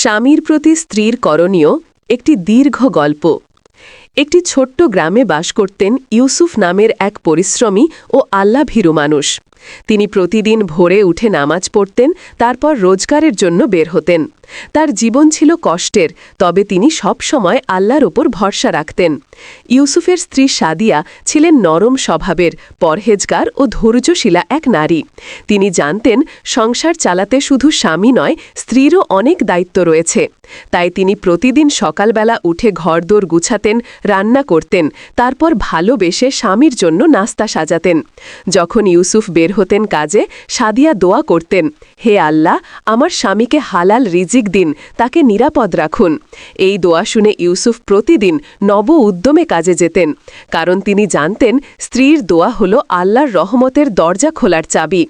স্বামীর প্রতি স্ত্রীর করণীয় একটি দীর্ঘ গল্প। একটি ছোট্ট গ্রামে বাস করতেন ইউসুফ নামের এক পরিশ্রমী ও আল্লাভীরু মানুষ। তিনি প্রতিদিন ভোরে উঠে নামাজ পড়তেন, তারপর রোজগারের জন্য বের হতেন। তার জীবন ছিল কষ্টের, তবে তিনি সবসময় আল্লাহর ওপর ভরসা রাখতেন। ইউসুফের স্ত্রী সাদিয়া ছিলেন নরম স্বভাবের, পরহেজগার ও ধৈর্যশীলা এক নারী। তিনি জানতেন, সংসার চালাতে শুধু স্বামী নয়, স্ত্রীরও অনেক দায়িত্ব রয়েছে। তাই তিনি প্রতিদিন সকালবেলা উঠে ঘরদোর গুছাতেন, রান্না করতেন, তারপর ভালোবেসে স্বামীর জন্য নাস্তা সাজাতেন। যখন ইউসুফ বের হতেন কাজে, সাদিয়া দোয়া করতেন, হে আল্লাহ, আমার স্বামীকে হালাল রিজিক দিন, তাকে নিরাপদ রাখুন। এই দোয়া শুনে ইউসুফ প্রতিদিন নব উদ্যমে কাজে যেতেন, কারণ তিনি জানতেন স্ত্রীর দোয়া হল আল্লাহর রহমতের দরজা খোলার চাবি।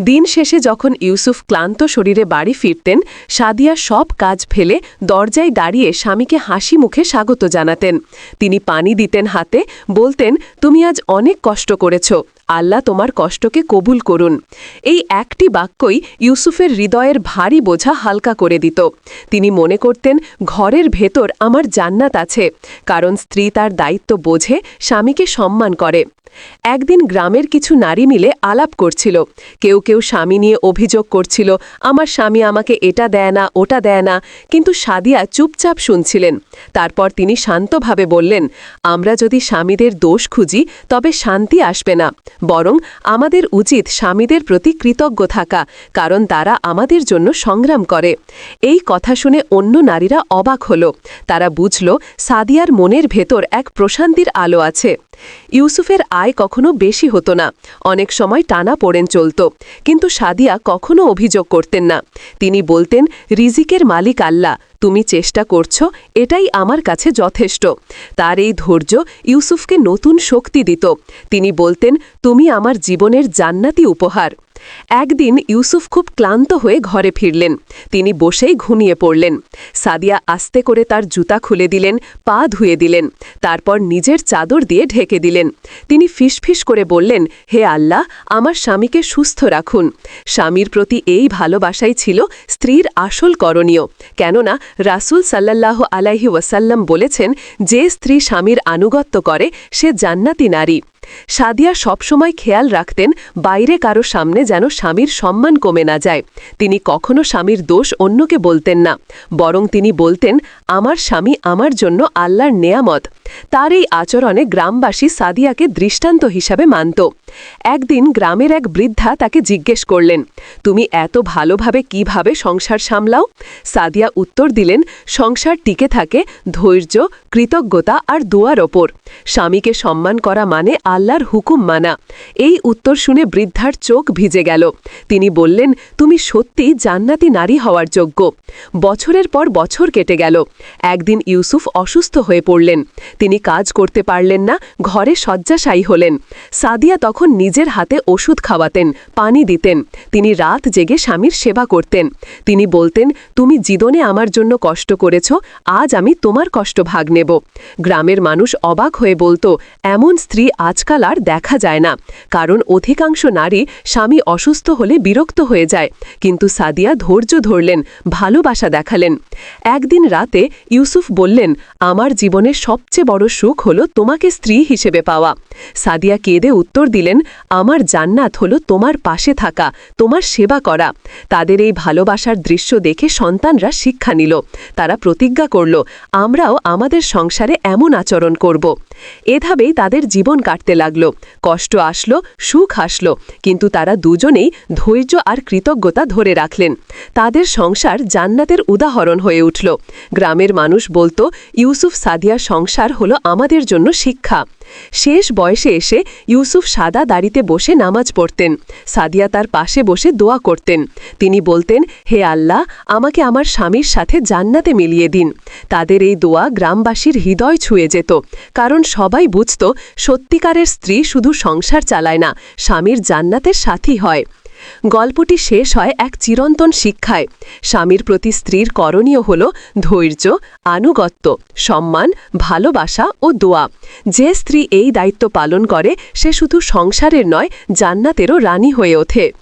দিন শেষে যখন ইউসুফ ক্লান্ত শরীরে বাড়ি ফিরতেন, সাদিয়া সব কাজ ফেলে দরজায় দাঁড়িয়ে স্বামীকে হাসি মুখে স্বাগত জানাতেন। তিনি পানি দিতেন হাতে, বলতেন, তুমি আজ অনেক কষ্ট করেছ। আল্লাহ তোমার কষ্টকে কবুল করুন। এই একটি বাক্যই ইউসুফের হৃদয়ের ভারী বোঝা হালকা করে দিত। তিনি মনে করতেন, ঘরের ভেতর আমার জান্নাত আছে, কারণ স্ত্রী তার দায়িত্ব বোঝে, স্বামীকে সম্মান করে। একদিন গ্রামের কিছু নারী মিলে আলাপ করছিল। কেউ কেউ স্বামী নিয়ে অভিযোগ করছিল, আমার স্বামী আমাকে এটা দেয় না, ওটা দেয় না। কিন্তু সাদিয়া চুপচাপ শুনছিলেন। তারপর তিনি শান্তভাবে বললেন, আমরা যদি স্বামীদের দোষ খুঁজি, তবে শান্তি আসবে না। বরং আমাদের উচিত স্বামীদের প্রতি কৃতজ্ঞ থাকা, কারণ তারা আমাদের জন্য সংগ্রাম করে। এই কথা শুনে অন্য নারীরা অবাক হল। তারা বুঝল, সাদিয়ার মনের ভেতর এক প্রশান্তির আলো আছে। ইউসুফের আয় কখনো বেশি হতো না। অনেক সময় টানা পড়েন চলত। কিন্তু সাদিয়া কখনো অভিযোগ করতেন না। তিনি বলতেন, রিজিকের মালিক আল্লাহ, তুমি চেষ্টা করছ, এটাই আমার কাছে যথেষ্ট। তার এই ধৈর্য ইউসুফকে নতুন শক্তি দিত। তিনি বলতেন, তুমি আমার জীবনের জান্নাতি উপহার। একদিন ইউসুফ খুব ক্লান্ত হয়ে ঘরে ফিরলেন। তিনি বসেই ঘুমিয়ে পড়লেন। সাদিয়া আস্তে করে তার জুতা খুলে দিলেন, পা ধুয়ে দিলেন, তারপর নিজের চাদর দিয়ে ঢেকে দিলেন। তিনি ফিসফিস করে বললেন, হে আল্লাহ, আমার স্বামীকে সুস্থ রাখুন। স্বামীর প্রতি এই ভালোবাসাই ছিল স্ত্রীর আসল করণীয়। কেননা রাসুল সাল্লাল্লাহ আলাইহি ওয়াসাল্লাম বলেছেন, যে স্ত্রী স্বামীর আনুগত্য করে, সে জান্নাতি নারী। সাদিয়া সবসময় খেয়াল রাখতেন বাইরে কারও সামনে যেন স্বামীর সম্মান কমে না যায়। তিনি কখনো স্বামীর দোষ অন্যকে বলতেন না, বরং তিনি বলতেন, আমার স্বামী আমার জন্য আল্লাহর নেয়ামত। তার এই আচরণে গ্রামবাসী সাদিয়াকে দৃষ্টান্ত হিসাবে মানত। একদিন গ্রামের এক বৃদ্ধা তাকে জিজ্ঞেস করলেন, তুমি এত ভালোভাবে কীভাবে সংসার সামলাও? সাদিয়া উত্তর দিলেন, সংসার টিকে থাকে ধৈর্য, কৃতজ্ঞতা আর দোয়ার ওপর। স্বামীকে সম্মান করা মানে আল্লাহর হুকুম মানা। এই উত্তর শুনে বৃদ্ধার চোখ ভিজে গেল। তিনি বললেন, তুমি সত্যি জান্নাতি নারী হওয়ার যোগ্য। বছরের পর বছর কেটে গেল। একদিন ইউসুফ অসুস্থ হয়ে পড়লেন। তিনি কাজ করতে পারলেন না, ঘরে শয্যাশায়ী হলেন। সাদিয়া তখন নিজের হাতে ওষুধ খাওয়াতেন, পানি দিতেন। তিনি রাত জেগে স্বামীর সেবা করতেন। তিনি বলতেন, তুমি জীবনে আমার জন্য কষ্ট করেছ, আজ আমি তোমার কষ্ট ভাগ নেব। গ্রামের মানুষ অবাক হয়ে বলতো, এমন স্ত্রী আজকাল আর দেখা যায় না। কারণ অধিকাংশ নারী স্বামী অসুস্থ হলে বিরক্ত হয়ে যায়। কিন্তু সাদিয়া ধৈর্য ধরলেন, ভালোবাসা দেখালেন। একদিন রাতে ইউসুফ বললেন, আমার জীবনের সবচেয়ে বড় সুখ হলো তোমাকে স্ত্রী হিসেবে পাওয়া। সাদিয়া কেঁদে উত্তর দিলেন, আমার জান্নাত হলো তোমার পাশে থাকা, তোমার সেবা করা। তাদের এই ভালোবাসার দৃশ্য দেখে সন্তানরা শিক্ষা নিল। তারা প্রতিজ্ঞা করল, আমরাও আমাদের সংসারে এমন আচরণ করব। এভাবেই তাদের জীবন কাটতে লাগল। কষ্ট আসলো, সুখ আসলো, কিন্তু তারা দুজনেই ধৈর্য আর কৃতজ্ঞতা ধরে রাখলেন। তাদের সংসার জান্নাতের উদাহরণ হয়ে উঠল। গ্রামের মানুষ বলতো, ইউসুফ সাদিয়া সংসার হলো আমাদের জন্য শিক্ষা। শেষ বয়সে এসে ইউসুফ সাদা দাড়িতে বসে নামাজ পড়তেন। সাদিয়া তার পাশে বসে দোয়া করতেন। তিনি বলতেন, হে আল্লাহ, আমাকে আমার স্বামীর সাথে জান্নাতে মিলিয়ে দিন। তাদের এই দোয়া গ্রামবাসীর হৃদয় ছুঁয়ে যেত। কারণ সবাই বুঝত, সত্যিকারের স্ত্রী শুধু সংসার চালায় না, স্বামীর জান্নাতের সাথী হয়। গল্পটি শেষ হয় এক চিরন্তন শিক্ষায়। স্বামীর প্রতি স্ত্রীর করণীয় হল ধৈর্য, আনুগত্য, সম্মান, ভালোবাসা ও দোয়া। যে স্ত্রী এই দায়িত্ব পালন করে, সে শুধু সংসারের নয়, জান্নাতেরও রানী হয়ে ওঠে।